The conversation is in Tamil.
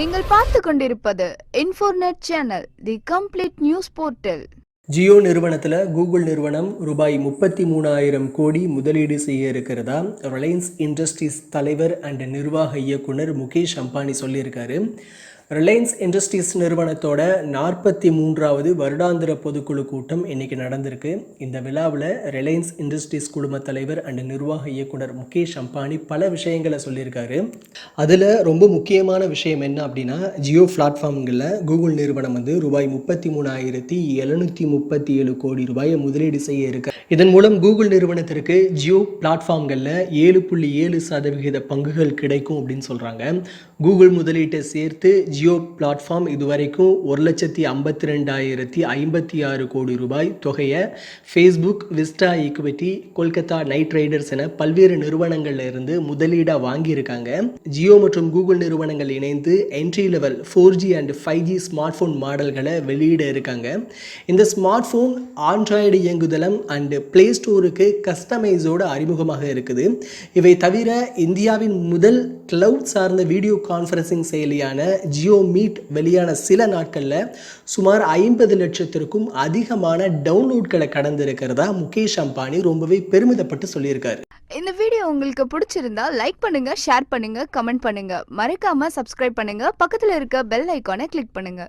நீங்கள் பார்த்து கொண்டிருப்பது இன்ஃபோர்நெட் channel the complete news portal Jio நிறுவனத்தில் கூகுள் நிறுவனம் ரூபாய் முப்பத்தி மூணாயிரம் கோடி முதலீடு செய்ய இருக்கிறதா? ரிலையன்ஸ் இண்டஸ்ட்ரீஸ் தலைவர் அண்ட் நிர்வாக இயக்குனர் முகேஷ் அம்பானி சொல்லியிருக்காரு. ரிலையன்ஸ் இண்டஸ்ட்ரீஸ் நிறுவனத்தோட நாற்பத்தி மூன்றாவது வருடாந்திர பொதுக்குழு கூட்டம் இன்னைக்கு நடந்திருக்கு. இந்த விழாவில் ரிலையன்ஸ் இண்டஸ்ட்ரீஸ் குழும தலைவர் அண்ட் நிர்வாக இயக்குனர் முகேஷ் அம்பானி பல விஷயங்களை சொல்லியிருக்காரு. அதில் ரொம்ப முக்கியமான விஷயம் என்ன அப்படின்னா ஜியோ பிளாட்ஃபார்ம்களில் கூகுள் நிறுவனம் வந்து ரூபாய் முப்பத்தி மூணாயிரத்தி எழுநூற்றி முப்பத்தி ஏழு கோடி ரூபாயை முதலீடு செய்ய இருக்கு. இதன் மூலம் கூகுள் நிறுவனத்திற்கு ஜியோ பிளாட்ஃபார்ம்களில் ஏழு புள்ளி ஏழு சதவிகித பங்குகள் கிடைக்கும் அப்படின்னு சொல்கிறாங்க கூகுள் முதலீட்டை சேர்த்து ஜியோ பிளாட்ஃபார்ம் இதுவரைக்கும் ஒரு லட்சத்தி ஐம்பத்தி ரெண்டாயிரத்தி ஐம்பத்தி ஆறு கோடி ரூபாய் தொகையை Facebook Vista equity Kolkata Knight Riders என பல்வேறு நிறுவனங்கள்ல இருந்து முதலீடாக வாங்கியிருக்காங்க. ஜியோ மற்றும் கூகுள் நிறுவனங்கள் இணைந்து entry level four G and five G smartphone மாடல்களை வெளியிட இருக்காங்க. இந்த ஸ்மார்ட் ஃபோன் ஆண்ட்ராய்டு இயங்குதளம் அண்ட் ப்ளே ஸ்டோருக்கு கஸ்டமைஸோடு அறிமுகமாக இருக்குது. இவை தவிர இந்தியாவின் முதல் கிளவுட் சார்ந்த வீடியோ கான்ஃபரன்சிங் செயலியான ஜியோ மீட் வெளியான சில நாட்களில் சுமார் ஐம்பது லட்சத்திற்கும் அதிகமான டவுன்லோட்களை கடந்திருக்கிறதா முகேஷ் அம்பானி ரொம்பவே பெருமிதப்பட்டு சொல்லியிருக்காரு. இந்த வீடியோ உங்களுக்கு பிடிச்சிருந்தா லைக் பண்ணுங்க ஷேர் பண்ணுங்க கமெண்ட் பண்ணுங்க. மறக்காம சப்ஸ்கிரைப் பண்ணுங்க. பக்கத்தில் இருக்க பெல் ஐக்கானை கிளிக் பண்ணுங்க.